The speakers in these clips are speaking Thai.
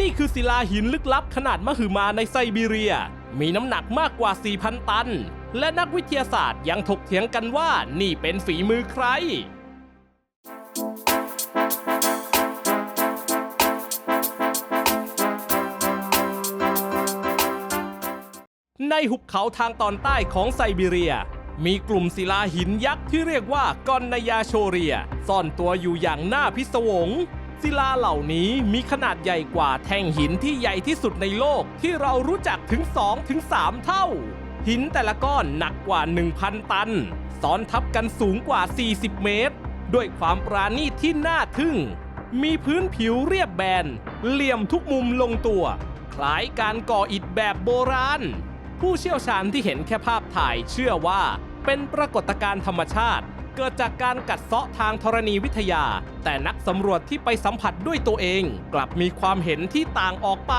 นี่คือศิลาหินลึกลับขนาดมหึมาในไซบีเรีย มีน้ำหนักมากกว่า 4,000 ตัน และนักวิทยาศาสตร์ยังถกเถียงกันว่านี่เป็นฝีมือใครในหุบเขาทางตอนใต้ของไซบีเรีย มีกลุ่มศิลาหินยักษ์ที่เรียกว่ากอนนายาโชเรีย ซ่อนตัวอยู่อย่างน่าพิศวง ศิลาเหล่านี้มีขนาดใหญ่กว่าแท่งหินที่ใหญ่ที่สุดในโลกที่เรารู้จักถึง 2-3ถึง3เท่า หินแต่ละก้อนหนักกว่า 1,000 ตัน ซ้อนทับกันสูงกว่า 40 เมตร ด้วยความปราณีตที่น่าทึ่ง มีพื้นผิวเรียบแบน เหลี่ยมทุกมุมลงตัว คล้ายการก่ออิฐแบบโบราณ ผู้เชี่ยวชาญที่เห็นแค่ภาพถ่ายเชื่อว่าเป็นปรากฏการณ์ธรรมชาติ เกิดจากการกัดเซาะทางธรณีวิทยา แต่นักสำรวจที่ไปสัมผัสด้วยตัวเอง กลับมีความเห็นที่ต่างออกไป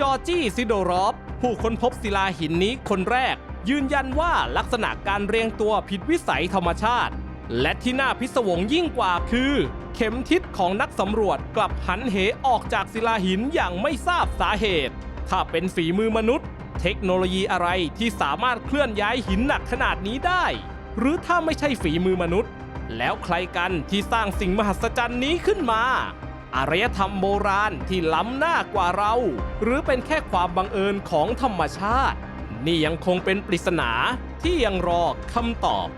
จอร์จี้ซิโดรอฟผู้ค้นพบศิลาหินนี้คนแรก ยืนยันว่าลักษณะการเรียงตัวผิดวิสัยธรรมชาติ และที่น่าพิศวงยิ่งกว่าคือ เข็มทิศของนักสำรวจกลับหันเหออกจากศิลาหินอย่างไม่ทราบสาเหตุ ถ้าเป็นฝีมือมนุษย์ เทคโนโลยีอะไรที่สามารถเคลื่อนย้ายหินหนักขนาดนี้ได้ หรือถ้าไม่ใช่ฝีมือมนุษย์ แล้วใครกันที่สร้างสิ่งมหัศจรรย์นี้ขึ้นมา อารยธรรมโบราณที่ล้ำหน้ากว่าเรา หรือเป็นแค่ความบังเอิญของธรรมชาติ นี่ยังคงเป็นปริศนาที่ยังรอคำตอบ